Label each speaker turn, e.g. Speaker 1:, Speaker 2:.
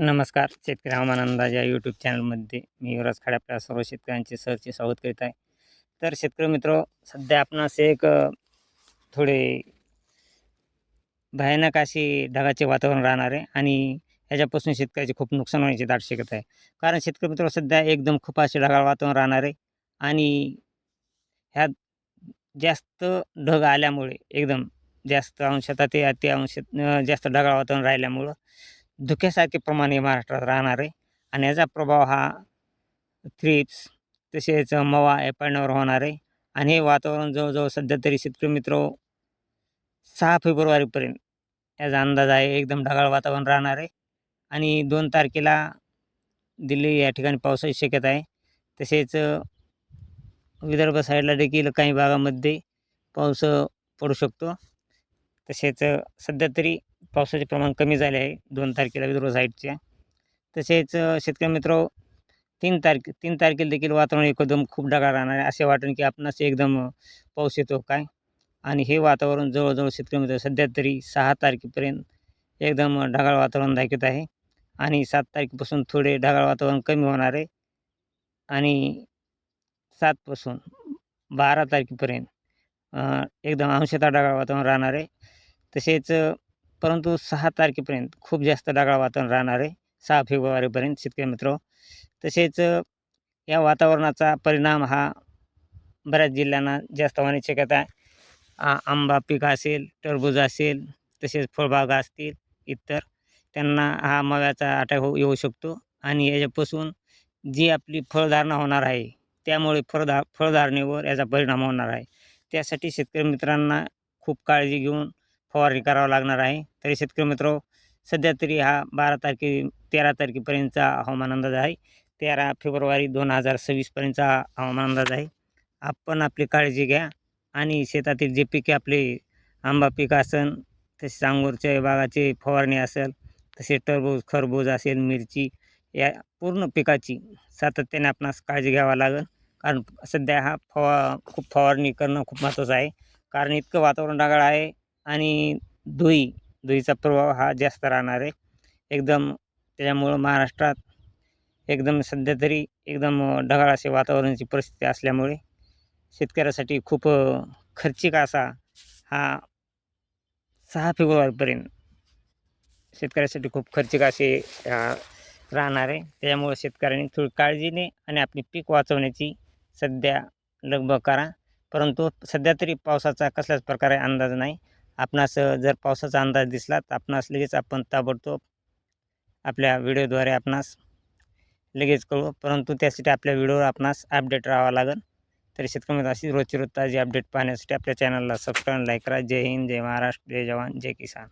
Speaker 1: नमस्कार शेतकरी हवामान अंदाज या यूट्यूब चॅनलमध्ये मी युवराज खाडे आपल्या सर्व शेतकऱ्यांचे सहजचे स्वागत करीत आहे. तर शेतकरी मित्र सध्या आपणास एक थोडे भयानक अशी ढगाचे वातावरण राहणार आहे आणि ह्याच्यापासून शेतकऱ्याचे खूप नुकसान होण्याची दाट शक्यता आहे. कारण शेतकरी मित्र सध्या एकदम खूप असे ढगाळ वातावरण राहणार आहे आणि ह्यात जास्त ढग आल्यामुळे एकदम जास्त अंशात ते अति अंश जास्त ढगाळ वातावरण राहिल्यामुळं धुक्यासारखे प्रमाण हे महाराष्ट्रात राहणार आहे. आणि याचा प्रभाव हा थ्रिप्स तसेच मवा या पाण्यावर होणार आहे. आणि हे वातावरण जवळजवळ सध्या तरी शेतकरी मित्र सहा फेब्रुवारीपर्यंत याचा अंदाज आहे. एकदम ढगाळ वातावरण राहणार आहे. आणि दोन तारखेला दिल्ली या ठिकाणी पावसाची शक्यता आहे. तसेच विदर्भ साईडला देखील काही भागामध्ये पाऊस पडू शकतो. तसेच सध्या तरी पावसाचे प्रमाण कमी झाले आहे. दोन तारखेला विदर्भ साईडच्या तसेच शेतकरी मित्र तीन तारखे तीन तारखेला देखील वातावरण एकदम खूप ढगाळ राहणार आहे. असे वाटेल की आपणास एकदम पाऊस येतो काय? आणि हे वातावरण जवळजवळ शेतकरी मित्र सध्या तरी सहा तारखेपर्यंत एकदम ढगाळ वातावरण दाखवत आहे. आणि सात तारखेपासून थोडे ढगाळ वातावरण कमी होणार आहे. आणि सातपासून बारा तारखेपर्यंत एकदम अंशतः ढगाळ वातावरण राहणार आहे. तसेच परंतु सहा तारखेपर्यंत खूप जास्त ढगाळ वातावरण राहणार आहे. सहा फेब्रुवारीपर्यंत शेतकरी मित्र. तसेच या वातावरणाचा परिणाम हा बऱ्याच जिल्ह्यांना जास्त होण्याची शक्यता आहे. आंबा पीक असेल टरबूज असेल तसेच फळबागा असतील इतर त्यांना हा मव्याचा अटॅक होऊ येऊ शकतो. आणि याच्यापासून जी आपली फळधारणा होणार आहे त्यामुळे फळधा फळधारणेवर याचा परिणाम होणार आहे. त्यासाठी शेतकरी मित्रांना खूप काळजी घेऊन फवारणी करावं लागणार आहे. तरी शेतकरी मित्र सध्या तरी हा बारा तारखे तेरा तारखेपर्यंतचा हवामान अंदाज आहे. तेरा फेब्रुवारी दोन हजार सव्वीसपर्यंतचा हवामान अंदाज आहे. आपण आपली काळजी घ्या आणि शेतातील जे पिके आपले आंबा पीक असेल तसेच अंगूरच्या बागाची फवारणी असेल तसे टरबूज खरबूज असेल मिरची या पूर्ण पिकाची सातत्याने आपणास काळजी घ्यावा लागेल. कारण सध्या हा फवा खूप फवारणी करणं खूप महत्त्वाचं आहे. कारण इतकं वातावरण ढगाळ आहे आणि धुई धुईचा प्रभाव हा जास्त राहणार आहे. एकदम त्याच्यामुळं महाराष्ट्रात एकदम सध्या तरी एकदम ढगाळ असे वातावरणाची परिस्थिती असल्यामुळे शेतकऱ्यासाठी खूप खर्चिक असा हा सहा फेब्रुवारीपर्यंत शेतकऱ्यासाठी खूप खर्चिक असे राहणार आहे. त्याच्यामुळे शेतकऱ्यांनी थोडी काळजीने आणि आपली पीक वाचवण्याची सध्या लगबग करा. परंतु सध्या तरी पावसाचा कसल्याच प्रकारे अंदाज नाही. आपणास जर पावसाचा अंदाज दिसला तर आपणास लगेच आपण ताबडतोब आपल्या व्हिडिओद्वारे आपणास लगेच कळू परंतु त्यासाठी आपल्या व्हिडिओवर आपणास अपडेट राहावं लागेल. तरी शेतकरी अशी रोजची रोज ताजी अपडेट पाहण्यासाठी आपल्या चॅनलला सबस्क्राईब लाईक करा. जय हिंद जय महाराष्ट्र जय जवान जय किसान.